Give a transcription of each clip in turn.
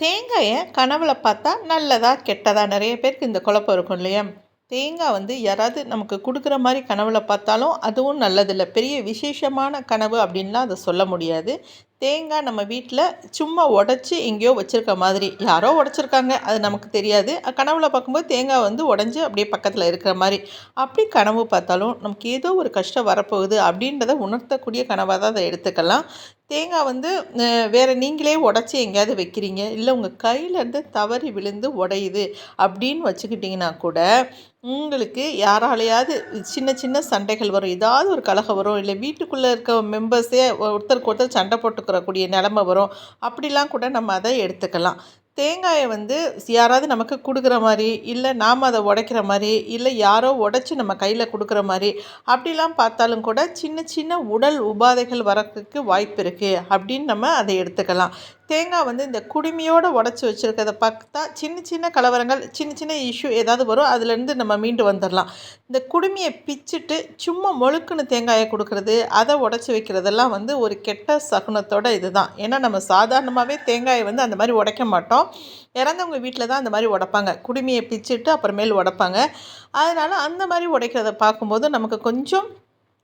தேங்காயை கனவுல பார்த்தா நல்லதா கெட்டதா? நிறைய பேருக்கு இந்த குழப்பம் இருக்கும் இல்லையா? தேங்காய் வந்து யாராவது நமக்கு கொடுக்குற மாதிரி கனவுல பார்த்தாலும் அதுவும் நல்லதில்லை. பெரிய விசேஷமான கனவு அப்படின்லாம் அதை சொல்ல முடியாது. தேங்காய் நம்ம வீட்டில் சும்மா உடச்சி எங்கேயோ வச்சுருக்க மாதிரி. யாரோ உடச்சிருக்காங்க அது நமக்கு தெரியாது. கனவுல பார்க்கும்போது தேங்காய் வந்து உடஞ்சி அப்படியே பக்கத்தில் இருக்கிற மாதிரி. அப்படி கனவு பார்த்தாலும் நமக்கு ஏதோ ஒரு கஷ்டம் வரப்போகுது அப்படின்றத உணர்த்தக்கூடிய கனவாக தான் அதை எடுத்துக்கலாம். தேங்காய் வந்து வேறு நீங்களே உடச்சி எங்கேயாவது வைக்கிறீங்க இல்லை உங்கள் கையிலேருந்து தவறி விழுந்து உடையுது அப்படின்னு வச்சுக்கிட்டிங்கன்னா கூட உங்களுக்கு யாராலையாவது சின்ன சின்ன சண்டைகள் வரும். ஏதாவது ஒரு கலகம் வரும். இல்லை வீட்டுக்குள்ளே இருக்க மெம்பர்ஸே ஒருத்தருக்கு ஒருத்தர் சண்டை கொடுக்கக்கூடிய நிலமை வரும். அப்படிலாம் கூட நம்ம அதை எடுத்துக்கலாம். தேங்காயை வந்து யாராவது நமக்கு கொடுக்குற மாதிரி இல்லை நாம் அதை உடைக்கிற மாதிரி இல்லை யாரோ உடச்சி நம்ம கையில் கொடுக்குற மாதிரி அப்படிலாம் பார்த்தாலும் கூட சின்ன சின்ன உடல் உபாதைகள் வரத்துக்கு வாய்ப்பு இருக்குது அப்படின்னு நம்ம அதை எடுத்துக்கலாம். தேங்காய் வந்து இந்த குடுமையோடு உடச்சி வச்சுருக்கிறத பார்த்தா சின்ன சின்ன கலவரங்கள் சின்ன சின்ன இஷ்யூ ஏதாவது வரும் அதுலேருந்து நம்ம மீண்டு வந்துடலாம். இந்த குடுமியை பிச்சுட்டு சும்மா மொழுக்குன்னு தேங்காயை கொடுக்குறது அதை உடச்சி வைக்கிறதெல்லாம் வந்து ஒரு கெட்ட சகுனத்தோட இது தான் ஏன்னா நம்ம சாதாரணமாகவே தேங்காயை வந்து அந்த மாதிரி உடைக்க மாட்டோம். இறந்தவங்க வீட்டில் தான் அந்த மாதிரி உடைப்பாங்க. குடுமியை பிச்சுட்டு அப்புறமேல் உடைப்பாங்க. அதனால் அந்த மாதிரி உடைக்கிறத பார்க்கும்போது நமக்கு கொஞ்சம்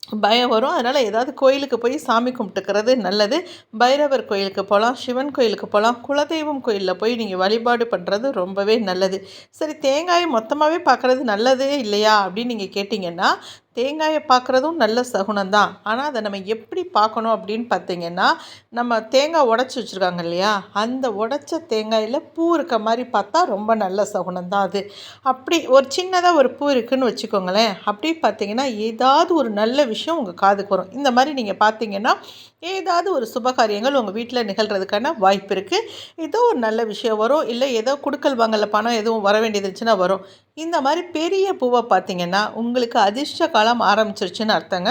பயம் வரும். அதனால் ஏதாவது கோயிலுக்கு போய் சாமி கும்பிட்டுக்கிறது நல்லது. பைரவர் கோயிலுக்கு போகலாம் சிவன் கோயிலுக்கு போகலாம் குலதெய்வம் கோயிலில் போய் நீங்கள் வழிபாடு பண்ணுறது ரொம்பவே நல்லது. சரி தேங்காயை மொத்தமாகவே பார்க்குறது நல்லதே இல்லையா அப்படின்னு நீங்கள் கேட்டிங்கன்னா தேங்காயை பார்க்குறதும் நல்ல சகுனம் தான் ஆனால் அதை நம்ம எப்படி பார்க்கணும் அப்படின்னு பார்த்தீங்கன்னா நம்ம தேங்காய் உடச்சி வச்சுருக்காங்க இல்லையா? அந்த உடச்ச தேங்காயில் பூ இருக்க மாதிரி பார்த்தா ரொம்ப நல்ல சகுனம் தான் அது. அப்படி ஒரு சின்னதாக ஒரு பூ இருக்குதுன்னு வச்சுக்கோங்களேன். அப்படி பார்த்தீங்கன்னா ஏதாவது ஒரு நல்ல விஷயம் உங்கள் காதுக்கு வரும். இந்த மாதிரி நீங்கள் பார்த்தீங்கன்னா ஏதாவது ஒரு சுபகாரியங்கள் உங்கள் வீட்டில் நிகழ்கிறதுக்கான வாய்ப்பு இருக்குது ஏதோ ஒரு நல்ல விஷயம் வரும். இல்லை ஏதோ கொடுக்கல் வாங்கல பணம் எதுவும் வர வேண்டியது இருந்துச்சுன்னா வரும். இந்த மாதிரி பெரிய பூவை பார்த்தீங்கன்னா உங்களுக்கு அதிர்ஷ்ட காலம் ஆரம்பிச்சிருச்சுன்னு அர்த்தங்க.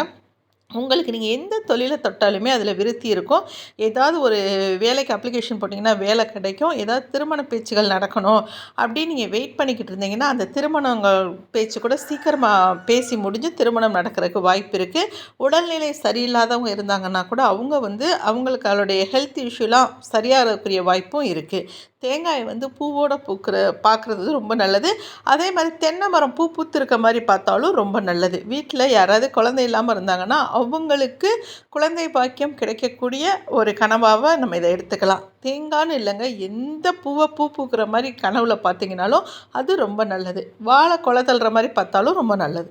உங்களுக்கு நீங்கள் எந்த தொழிலை தொட்டாலுமே அதில் விருத்தி இருக்கும். ஏதாவது ஒரு வேலைக்கு அப்ளிகேஷன் போட்டிங்கன்னா வேலை கிடைக்கும். ஏதாவது திருமண பேச்சுகள் நடக்கணும் அப்படின்னு நீங்கள் வெயிட் பண்ணிக்கிட்டு இருந்தீங்கன்னா அந்த திருமணங்கள் பேச்சு கூட சீக்கிரமாக பேசி முடிஞ்சு திருமணம் நடக்கிறதுக்கு வாய்ப்பு இருக்குது உடல்நிலை சரியில்லாதவங்க இருந்தாங்கன்னா கூட அவங்க வந்து அவங்களுக்கு அவளுடைய ஹெல்த் இஷ்யூலாம் சரியாகக்கூடிய வாய்ப்பும் இருக்குது தேங்காய் வந்து பூவோடு பூக்கிற பார்க்குறது ரொம்ப நல்லது. அதே மாதிரி தென்னை மரம் பூ பூத்துருக்க மாதிரி பார்த்தாலும் ரொம்ப நல்லது. வீட்டில் யாராவது குழந்தை இல்லாமல் இருந்தாங்கன்னா அவங்களுக்கு குழந்தை பாக்கியம் கிடைக்கக்கூடிய ஒரு கனவாக நம்ம இதை எடுத்துக்கலாம். தேங்கான்னு இல்லைங்க எந்த பூவை பூ பூக்கிற மாதிரி கனவில் பார்த்தீங்கனாலும் அது ரொம்ப நல்லது. வாழை குலை தள்ளுற மாதிரி பார்த்தாலும் ரொம்ப நல்லது.